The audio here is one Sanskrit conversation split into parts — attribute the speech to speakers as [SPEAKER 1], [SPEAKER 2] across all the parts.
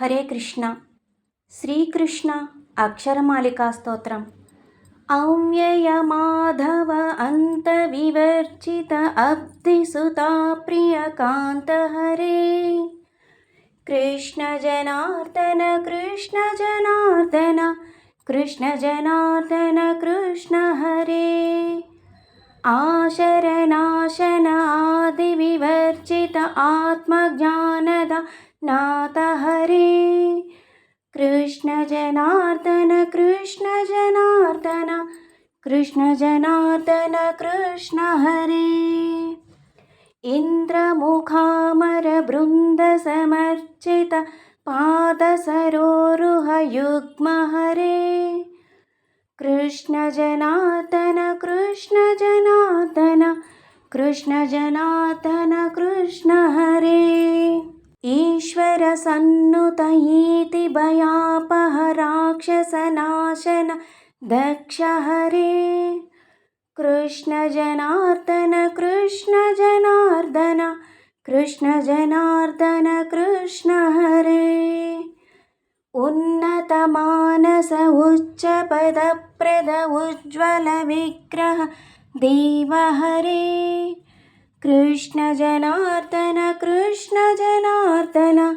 [SPEAKER 1] హరే కృష్ణ. శ్రీకృష్ణ అక్షరమాలికా స్తోత్రం. ఔమ్యయ మాధవ అంత వివర్జిత అబ్ధిసుతా ప్రియకాంత హరే. కృష్ణ జనార్దన కృష్ణ జనార్దన కృష్ణ జనార్దన కృష్ణ హరే. ఆశరణాశన ఆది వివర్జిత ఆత్మజ్ఞానద नाथ हरे। कृष्ण जनार्दन कृष्ण जनार्दन कृष्ण जनार्दन, कृष्ण हरे। इन्द्रमुखामरबृन्दसमर्चित पादसरोरुहयुग्म हरे। कृष्ण जनार्दन, कृष्ण ईश्वरसन्नुतयीति भयापहराक्षसनाशन दक्ष हरे। कृष्णजनार्दन कृष्णजनार्दन कृष्णजनार्दन कृष्ण हरे। उन्नतमानस उच्चपदप्रद उज्ज्वलविग्रह देव हरे। कृष्ण जनार्दन कृष्ण जनार्दन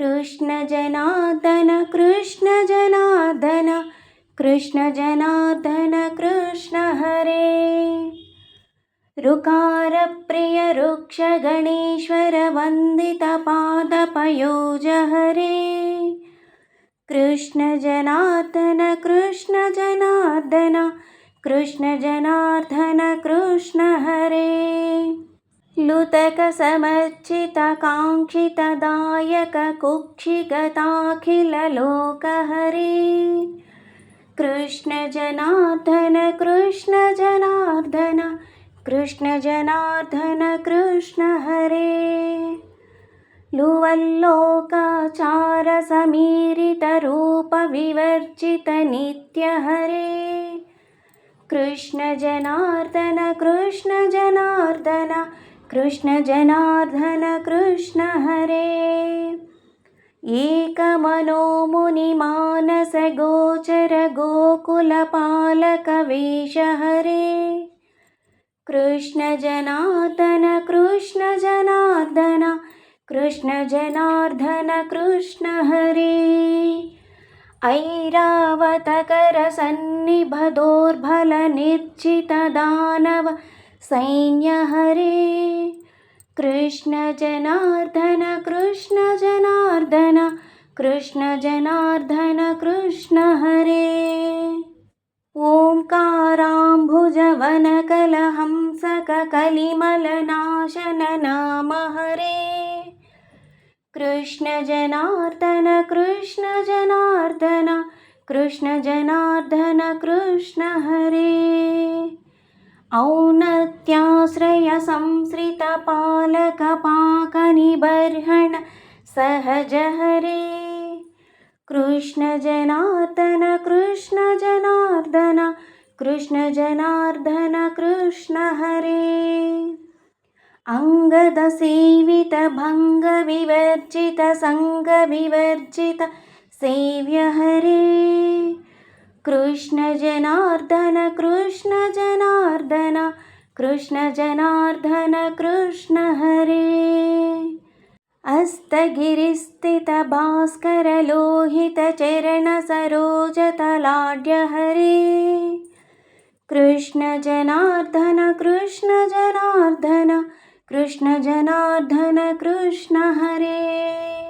[SPEAKER 1] कृष्णजनार्दन कृष्णजनार्दन कृष्णजनार्दन कृष्ण हरे। ऋकारप्रियरुक्षगणेश्वरवन्दितपादपयोज हरे। कृष्णजनार्दन कृष्णजनार्दन कृष्ण जनार्दन कृष्ण हरे लुतकसमर्चितकाङ्क्षितदायक कुक्षिगताखिललोकहरे कृष्ण जनार्दन कृष्ण हरे लुवल्लोकाचारसमीरितरूपविवर्जितनित्यहरे। कृष्ण जनार्दन कृष्ण जनार्दन कृष्ण हरे। एकमनो मुनिमानसगोचर गोकुलपालकवेश हरे। कृष्ण जनार्दन कृष्ण जनार्दन कृष्ण हरे। ऐरावतकरसन्निभदोर्बलनिर्जितदानव सैन्यहरे। कृष्णजनार्दन कृष्णजनार्दन कृष्णजनार्दन कृष्ण हरे। ओङ्काराम्भुजवनकलहंसककलिमलनाशन नाम हरे कृष्ण जनार्दन कृष्ण जनार्दन कृष्ण जनार्दन कृष्ण हरे। औन्नत्याश्रयसंसृतपालकपाकनिबर्हण सहज हरे कृष्णजनार्दन कृष्णजनार्दन कृष्णजनार्दन कृष्ण हरे। अस्तगिरिस्थितभास्करलोहितचरणसरोजतलाढ्य हरे। कृष्णजनार्दन कृष्णजनार्दन कृष्ण जनार्दन कृष्ण हरे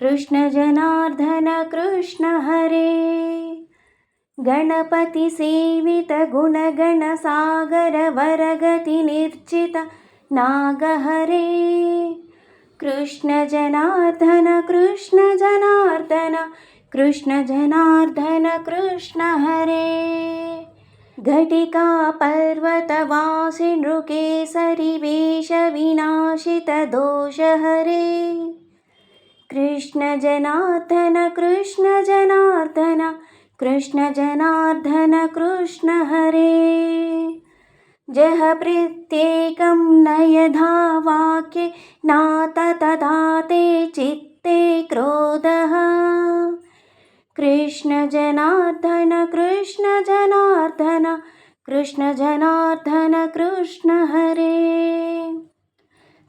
[SPEAKER 1] कृष्ण जनार्दन कृष्ण हरे। गणपतिसेवितगुणगणसागरवरगतिनिर्जित नागहरे। कृष्ण जनार्दन कृष्ण जनार्दन कृष्ण हरे। घटिका पर्वतवासि नृकेसरिवेशविनाशितदोषहरे कृष्ण जनार्दन कृष्ण जनार्दन कृष्ण हरे। जह प्रत्येकं नयधा वाक्ये नात तथा ते चित्ते क्रोधः। कृष्ण जनार्दन कृष्ण जनार्दन कृष्ण जनार्दन कृष्ण हरे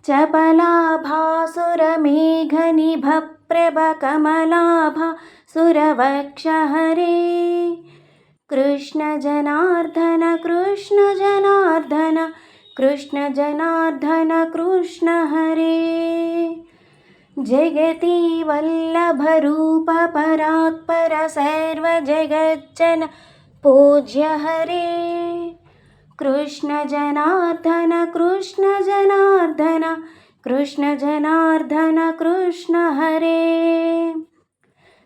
[SPEAKER 1] चपलाभासुरमेघनिभप्रभकमलाभा सुरवक्षहरे। कृष्ण जनार्दन कृष्ण जनार्दन कृष्ण हरे। जगति वल्लभरूपपरात्पर सर्वजगज्जन पूज्य हरे कृष्ण जनार्दन कृष्ण जनार्दन कृष्ण हरे।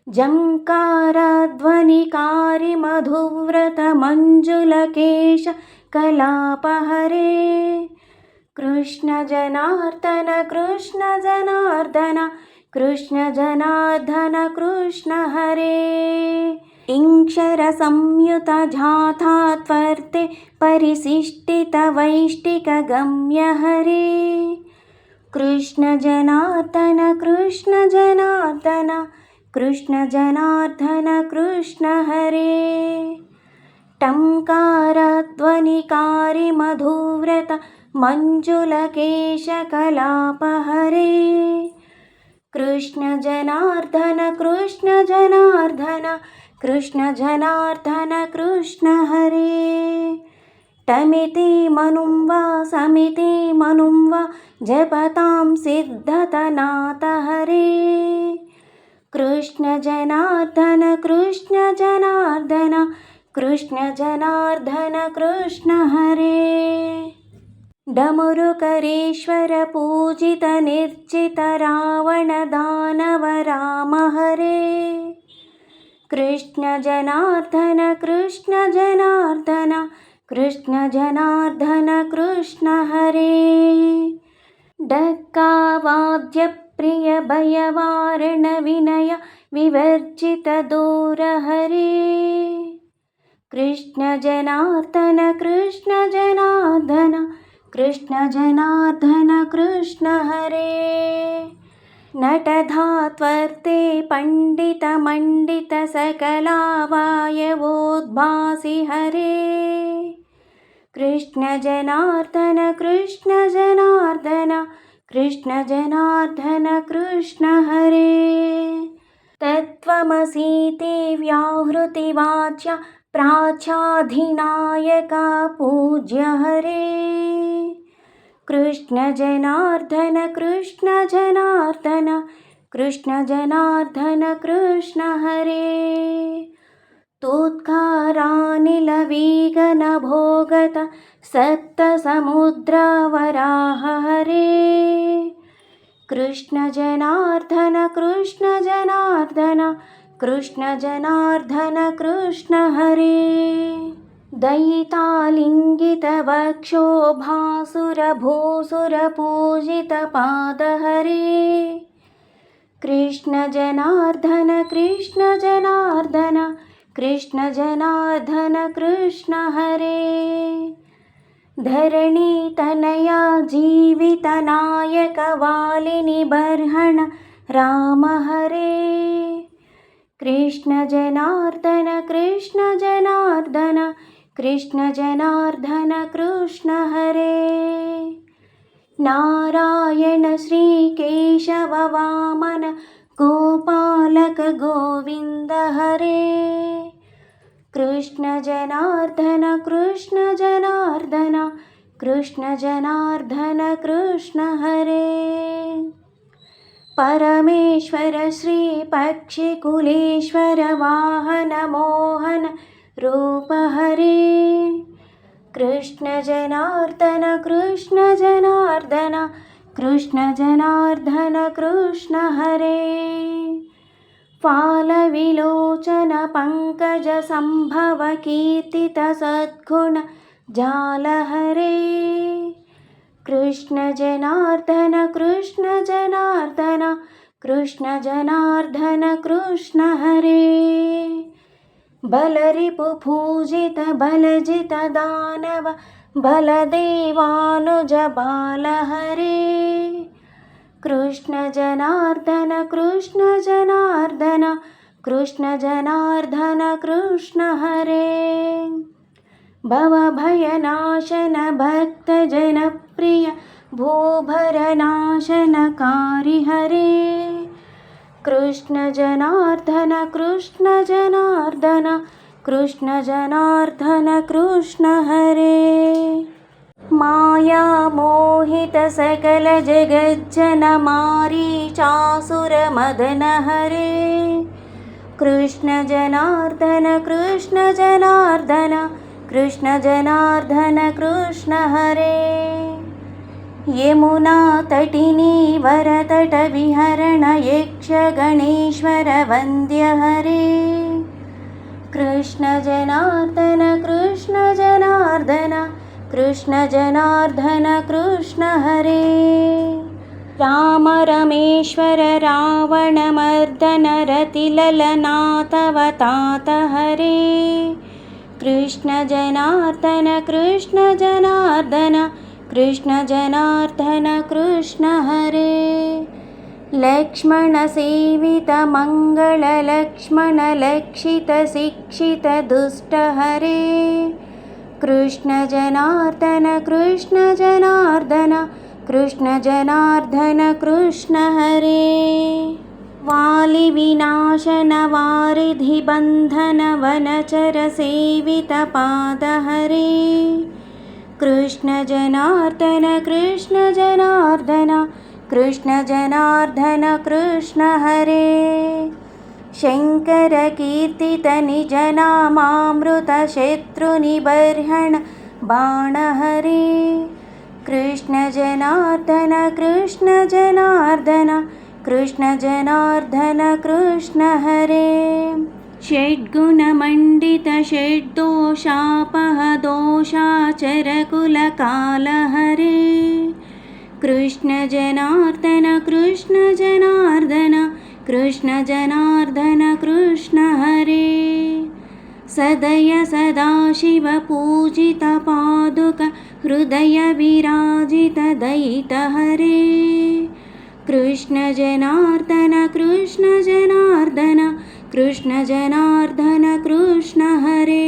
[SPEAKER 1] जङ्कारध्वनिकारिमधुव्रतमञ्जुलकेश कलापहरे। कृष्ण जनार्दन कृष्ण जनार्दन कृष्ण जनार्दन कृष्ण हरे इङ्क्षरसंयुतजाथा त्वर्ते परिशिष्टितवैष्टिकगम्यहरे कृष्ण जनार्दन कृष्ण जनार्दन कृष्ण जनार्दन कृष्ण हरे टङ्कारध्वनिकारिमधुव्रत मञ्जुलकेशकलापहरे। कृष्ण जनार्दन कृष्ण जनार्दन कृष्ण हरे। टमिति मनुं वा समिति मनुं वा जपतां सिद्धतनाथ हरे। कृष्ण जनार्दन कृष्ण जनार्दन कृष्ण हरे। डमुरुकरेश्वर पूजितनिर्जित रावणदानव राम हरे कृष्ण जनार्दन कृष्ण जनार्दन कृष्ण हरे। डक्कावाद्यप्रियभयवारणविनय विवर्जितदूरहरे कृष्ण जनार्दन कृष्ण जनार्दन कृष्ण जनार्दन नटधात्वर्ते पण्डितमण्डितसकलावायवोद्भासि हरे। कृष्ण जनार्दन कृष्ण जनार्दन कृष्ण हरे। तत्त्वमसीति व्याहृतिवाच्या प्राच्याधिनायका पूज्य हरे कृष्ण जनार्दन कृष्ण जनार्दन कृष्ण हरे। तोत्कारानिलवीगनभोगत सप्तसमुद्रवराह हरे। कृष्ण जनार्दन कृष्ण जनार्दन कृष्ण जनार्दन कृष्ण हरे दयितालिङ्गितवक्षोभासुरभूसुरपूजितपादहरे कृष्ण जनार्दन कृष्ण जनार्दन कृष्ण हरे। धरणीतनया जीवितनायकवालिनि बर्हण राम हरे। कृष्ण जनार्दन कृष्ण जनार्दन कृष्ण हरे। नारायण श्रीकेशव वामन गोपालक गोविन्द हरे। कृष्ण जनार्दन कृष्ण जनार्दन कृष्ण जनार्दन कृष्ण हरे। परमेश्वर श्रीपक्षिकुलेश्वर वाहन मोहन रूप हरे। कृष्ण जनार्दन कृष्ण जनार्दन कृष्ण जनार्दन, कृष्ण हरे। फालविलोचन पङ्कजसम्भव कीर्तितसद्गुण जालहरे कृष्ण जनार्दन कृष्ण जनार्दन कृष्ण जनार्दन, कृष्ण हरे। बलरिपुपूजित बलजित दानव बलदेवानुज बालहरे। कृष्ण जनार्दन कृष्ण जनार्दन कृष्ण जनार्दन कृष्ण हरे। भवभयनाशन भक्तजनप्रिय भूभरनाशनकारि हरे कृष्ण जनार्दन कृष्ण जनार्दन कृष्ण हरे मायामोहितसकलजगज्जनमारीचासुरमदन हरे कृष्ण जनार्दन कृष्ण जनार्दन कृष्ण जनार्दन कृष्ण हरे यमुनातटिनी वरतटविहरण यक्षगणेश्वर वन्द्य हरे। कृष्ण जनार्दन कृष्ण जनार्दन कृष्ण हरे। राम रमेश्वर रावणमर्दन रतिललनाथवतात हरे। कृष्ण जनार्दन कृष्ण जनार्दन कृष्ण हरे। लक्ष्मणसेवितमङ्गललक्ष्मणलक्षितशिक्षितदुष्टहरे कृष्ण जनार्दन कृष्ण जनार्दन कृष्ण हरे। वालिविनाशन वारिधिबन्धन वनचरसेवितपादहरे कृष्ण जनार्दन कृष्ण जनार्दन कृष्ण हरे। शङ्करकीर्तितनिजनामामृतशत्रुनिबर्हण बाणहरे। कृष्ण जनार्दन कृष्ण जनार्दन कृष्ण जनार्दन कृष्ण हरे षड्गुणमण्डितषड्दोषापहदोषाचरकुलकालहरे। कृष्ण जनार्दन कृष्ण जनार्दन कृष्ण हरे सदय सदाशिवपूजितपादुक हृदयविराजितदयितहरे कृष्ण जनार्दन कृष्ण जनार्दन कृष्ण हरे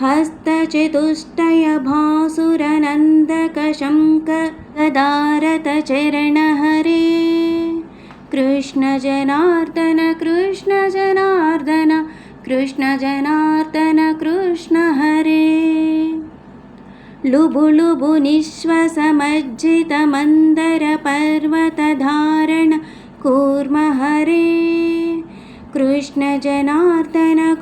[SPEAKER 1] हस्तचतुष्टयभासुरनन्दकशङ्कदारतचरणहरे कृष्ण जनार्दन कृष्ण जनार्दन कृष्ण हरे लुबुलुबु निःश्वसमज्जितमन्दरपर्वतधारण कूर्म हरे कृष्ण जनार्दन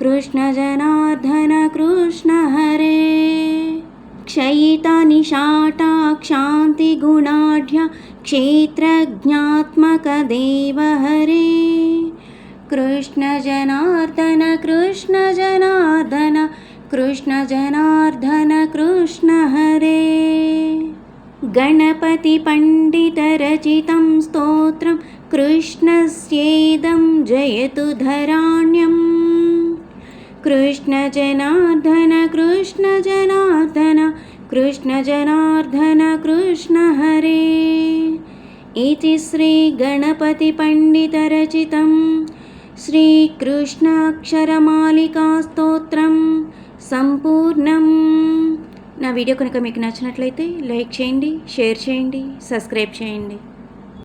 [SPEAKER 1] कृष्ण जनार्दन कृष्ण हरे। क्षयितनिशाटाक्षान्तिगुणाढ्य क्षेत्रज्ञात्मकदेव हरे। कृष्ण जनार्दन कृष्ण जनार्दन कृष्ण जनार्दन कृष्ण हरे। गणपतिपण्डितरचितं स्तोत्रं कृष्णस्येदं जयतु धराण्यम् कृष्ण जनार्दन कृष्ण जनार्दन कृष्ण जनार्दन कृष्ण हरे इति श्रीगणपतिपण्डितरचितं श्रीकृष्णाक्षरमालिकास्तोत्रं सम्पूर्णम् నా వీడియో కనుక మీకు నచ్చినట్లయితే లైక్ చేయండి షేర్ చేయండి సబ్స్క్రైబ్ చేయండి